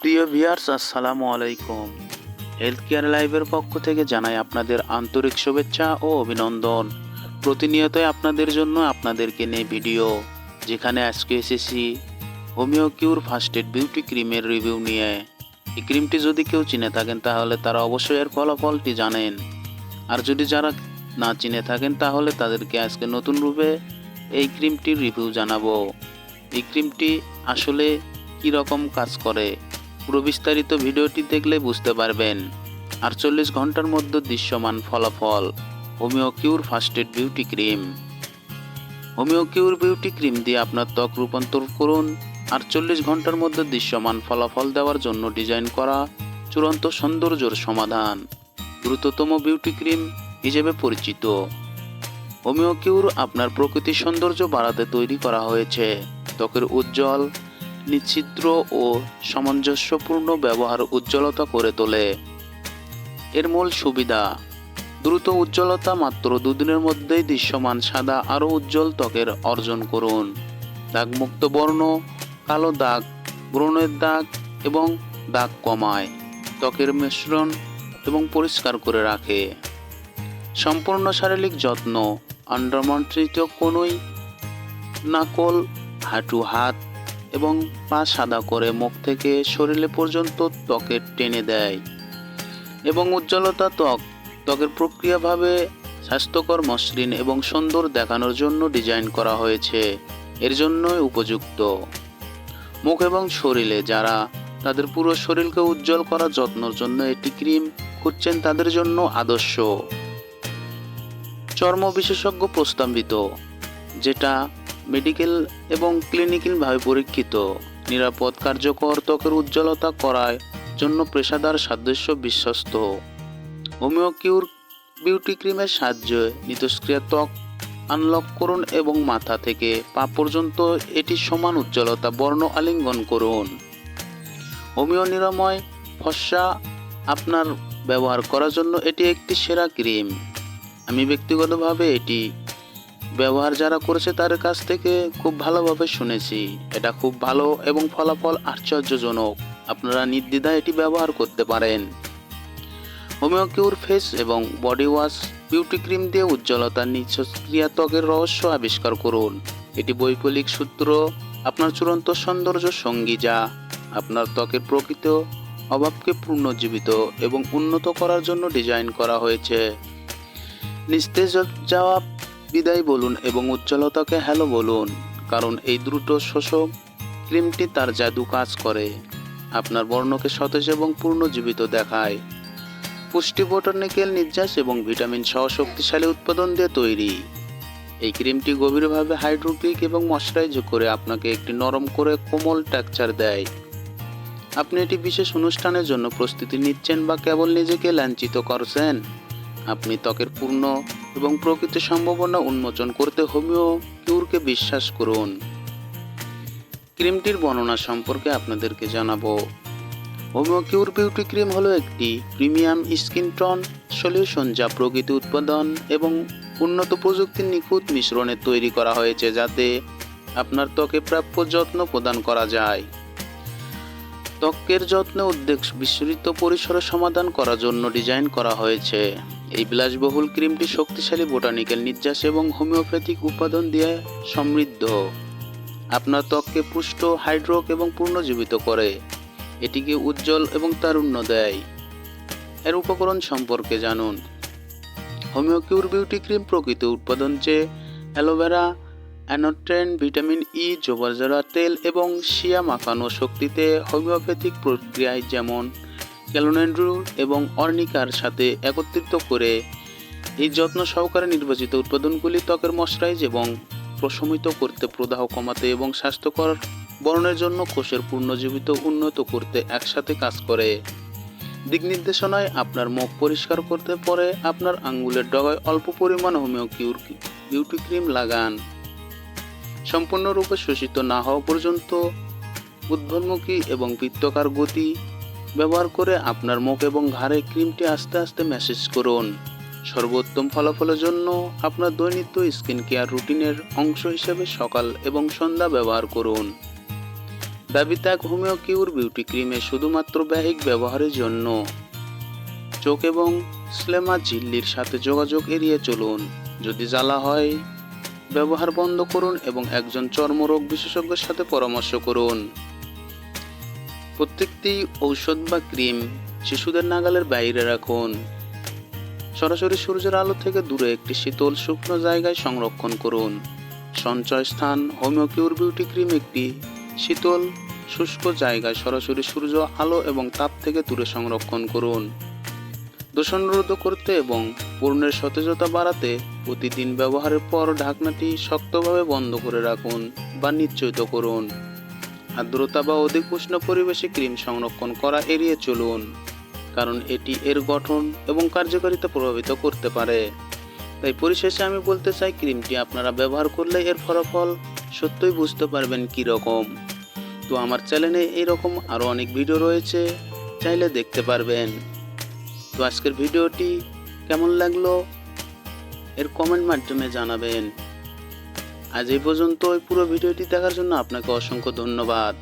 প্রিয় ভিয়ার্স আসসালামু আলাইকুম। হেলথ কেয়ার লাইভের পক্ষ থেকে জানাই আপনাদের আন্তরিক শুভেচ্ছা ও অভিনন্দন। প্রতিনিয়তই আপনাদের জন্য আপনাদেরকে নিয়ে ভিডিও, যেখানে আজকে এসেছি homeo cure first aid beauty ক্রিমের রিভিউ নিয়ে। এই ক্রিমটি যদি কেউ চিনে থাকেন, তাহলে তারা অবশ্যই এর ফলাফলটি জানেন। আর যদি যারা না চিনে থাকেন, তাহলে তাদেরকে আজকে নতুন রূপে এই ক্রিমটির রিভিউ জানাব। এই ক্রিমটি আসলে কী রকম কাজ করে? পুরো বিস্তারিত ভিডিওটি দেখলে বুঝতে পারবেন। আটচল্লিশ ঘণ্টার মধ্যে দৃশ্যমান ফলাফল, homeo cure first aid beauty cream. Homeo cure beauty cream দিয়ে আপনার ত্বক রূপান্তর করুন। আটচল্লিশ ঘণ্টার মধ্যে দৃশ্যমান ফলাফল দেওয়ার জন্য ডিজাইন করা চূড়ান্ত সৌন্দর্যর সমাধান, দ্রুততম বিউটি ক্রিম হিসেবে পরিচিত। হোমিও কিউর আপনার প্রকৃতির সৌন্দর্য বাড়াতে তৈরি করা হয়েছে। ত্বকের উজ্জ্বল নিচ্ছিদ্র ও সামঞ্জস্যপূর্ণ ব্যবহার উজ্জ্বলতা করে তোলে। এর মূল সুবিধা, দ্রুত উজ্জ্বলতা মাত্র দুদিনের মধ্যেই দৃশ্যমান সাদা আরও উজ্জ্বল ত্বকের অর্জন করুন। দাগমুক্ত বর্ণ, কালো দাগ, ব্রণের দাগ এবং দাগ কমায়, ত্বকের মিশ্রণ এবং পরিষ্কার করে রাখে। সম্পূর্ণ শারীরিক যত্ন আন্ডারমন্ত্রিত কোনোই নাকল, হাঁটু, হাত এবং পা সাদা করে মুখ থেকে শরীরে পর্যন্ত ত্বকে টেনে দেয়। এবং উজ্জ্বলতা ত্বক, ত্বকের প্রক্রিয়াভাবে স্বাস্থ্যকর মসৃণ এবং সুন্দর দেখানোর জন্য ডিজাইন করা হয়েছে। এর জন্যই উপযুক্ত। মুখ এবং শরীরে যারা তাদের পুরো শরীরকে উজ্জ্বল করার যত্নের জন্য এটি ক্রিম খুঁজছেন তাদের জন্য আদর্শ। চর্ম বিশেষজ্ঞ প্রস্তাবিত, যেটা মেডিকেল এবং ক্লিনিক্যালভাবে পরীক্ষিত, নিরাপদ কার্যকর ত্বকের উজ্জ্বলতা করার জন্য পেশাদার সাদৃশ্য বিশ্বস্ত। হোমিওকিউর বিউটি ক্রিমের সাহায্যে নিতস্ক্রিয়া ত্বক আনলক করুন এবং মাথা থেকে পা পর্যন্ত এটি সমান উজ্জ্বলতা বর্ণ আলিঙ্গন করুন। হোমিও নিরাময় ফসা আপনার ব্যবহার করার জন্য এটি একটি সেরা ক্রিম। আমি ব্যক্তিগতভাবে এটি ব্যবহার যারা করেছে তাদের কাছ থেকে খুব ভালোভাবে শুনেছি। এটা খুব ভালো এবং ফলাফল আশ্চর্যজনক। আপনারা নির্দ্বিধায় এটি ব্যবহার করতে পারেন। হোমিওকিউর ফেস এবং বডি ওয়াশ, বিউটি ক্রিম দিয়ে উজ্জ্বলতার নিঃশ্বাসক্রিয়া ত্বকের রহস্য আবিষ্কার করুন। এটি বৈকলিক সূত্র, আপনার চূড়ান্ত সৌন্দর্য সঙ্গী যা আপনার ত্বকের প্রকৃত অভাবকে পুনর্জীবিত এবং উন্নত করার জন্য ডিজাইন করা হয়েছে। নিস্তেজ যাওয়া বিদায় বলুন এবং উজ্জ্বলতাকে হ্যালো বলুন, কারণ এই দ্রুত শোষক ক্রিমটি তার জাদু কাজ করে। আপনার বর্ণকে সতেজ এবং পূর্ণজীবিত দেখায়। পুষ্টি বোটানিক্যাল নির্যাস এবং ভিটামিন সহ শক্তিশালী উৎপাদন দিয়ে তৈরি। এই ক্রিমটি গভীরভাবে হাইড্রোক্লিক এবং ময়শ্চারাইজ করে আপনাকে একটি নরম করে কোমল টেক্সচার দেয়। আপনি এটি বিশেষ অনুষ্ঠানের জন্য প্রস্তুতি নিচ্ছেন বা কেবল নিজেকে লাঞ্ছিত করছেন? আপনি ত্বকের পূর্ণ এবং প্রকৃত সম্ভাবনা উন্মোচন করতে হোমিও কিউরকে বিশ্বাস করুন। ক্রিমটির বর্ণনা সম্পর্কে আপনাদেরকে জানাব। হোমিও কিউর বিউটি ক্রিম হলো একটি প্রিমিয়াম স্কিন টন সলিউশন যা প্রকৃতি উৎপাদন এবং উন্নত প্রযুক্তির নিখুঁত মিশ্রণে তৈরি করা হয়েছে যাতে আপনার ত্বকে প্রাপ্য যত্ন প্রদান করা যায়। ত্বকের যত্নে উদ্বেগ বিস্তৃত পরিসরে সমাধান করার জন্য ডিজাইন করা হয়েছে। এই বিলাসবহুল ক্রিমটি শক্তিশালী বোটানিক্যাল নির্যাস এবং হোমিওপ্যাথিক উপাদান দিয়ে সমৃদ্ধ। আপনার ত্বককে পুষ্ট, হাইড্রোক এবং পুনর্জীবিত করে। এটিকে উজ্জ্বল এবং তারুণ্য দেয়। এর উপকরণ সম্পর্কে জানুন। হোমিওকিউর বিউটি ক্রিম প্রকৃত উৎপাদন যে অ্যালোভেরা, অ্যানোট্রেন, ভিটামিন ই জোবাজারা তেল এবং শিয়া মাখানো শক্তিতে হোমিওপ্যাথিক প্রক্রিয়ায় যেমন ক্যালোনেন্ড্রু এবং অর্নিকার সাথে একত্রিত করে এই যত্ন সহকারে নির্বাচিত উৎপাদনগুলি ত্বকের মশরাইজ এবং প্রশমিত করতে প্রদাহ কমাতে এবং স্বাস্থ্যকর বরণের জন্য কোষের পূর্ণজীবিত উন্নত করতে একসাথে কাজ করে। দিক নির্দেশনায় আপনার মুখ পরিষ্কার করতে পরে আপনার আঙ্গুলের ডগায় অল্প পরিমাণ হোমিও কিউর বিউটি ক্রিম লাগান। সম্পূর্ণরূপে শোষিত না হওয়া পর্যন্ত উদ্ভন্মুখী এবং বৃত্তকার গতি ব্যবহার করে আপনার মুখ এবং ঘাড়ে ক্রিমটি আস্তে আস্তে ম্যাসেজ করুন। সর্বোত্তম ফলাফলের জন্য আপনার দৈনিক স্কিন কেয়ার রুটিনের অংশ হিসেবে সকাল এবং সন্ধ্যা ব্যবহার করুন। দাবি ত্যাগ হোমিও কিউর বিউটি ক্রিমে শুধুমাত্র ব্যাহিক ব্যবহারের জন্য। চোখ এবং স্লেমা ঝিল্লির সাথে যোগাযোগ এড়িয়ে চলুন। যদি জ্বালা হয়, ব্যবহার বন্ধ করুন এবং একজন চর্মরোগ বিশেষজ্ঞের সাথে পরামর্শ করুন। প্রত্যেকটি ঔষধ বা ক্রিম শিশুদের নাগালের বাইরে রাখুন। সরাসরি সূর্যের আলো থেকে দূরে একটি শীতল শুকনো জায়গায় সংরক্ষণ করুন। সঞ্চয় স্থান হোমিওকিউর বিউটি ক্রিম একটি শীতল, শুষ্ক জায়গায় সরাসরি সূর্য আলো এবং তাপ থেকে দূরে সংরক্ষণ করুন। দূষণরোধ করতে এবং পূর্ণের সতেজতা বাড়াতে প্রতিদিন ব্যবহারের পর ঢাকনাটি শক্তভাবে বন্ধ করে রাখুন বা নিশ্চয়িত করুন। আর্দ্রতা বা অধিক উষ্ণ পরিবেশে ক্রিম সংরক্ষণ করা এড়িয়ে চলুন, কারণ এটি এর গঠন এবং কার্যকারিতা প্রভাবিত করতে পারে। তাই পরিশেষে আমি বলতে চাই, ক্রিমটি আপনারা ব্যবহার করলে এর ফলাফল সত্যই বুঝতে পারবেন কী রকম তো আমার চ্যানেলে এইরকম আরও অনেক ভিডিও রয়েছে, চাইলে দেখতে পারবেন। তো আজকের ভিডিওটি কেমন লাগল? এর কমেন্ট মাধ্যমে জানাবেন। আজ এই পর্যন্ত ওই পুরো ভিডিওটি দেখার জন্য আপনাকে অসংখ্য ধন্যবাদ।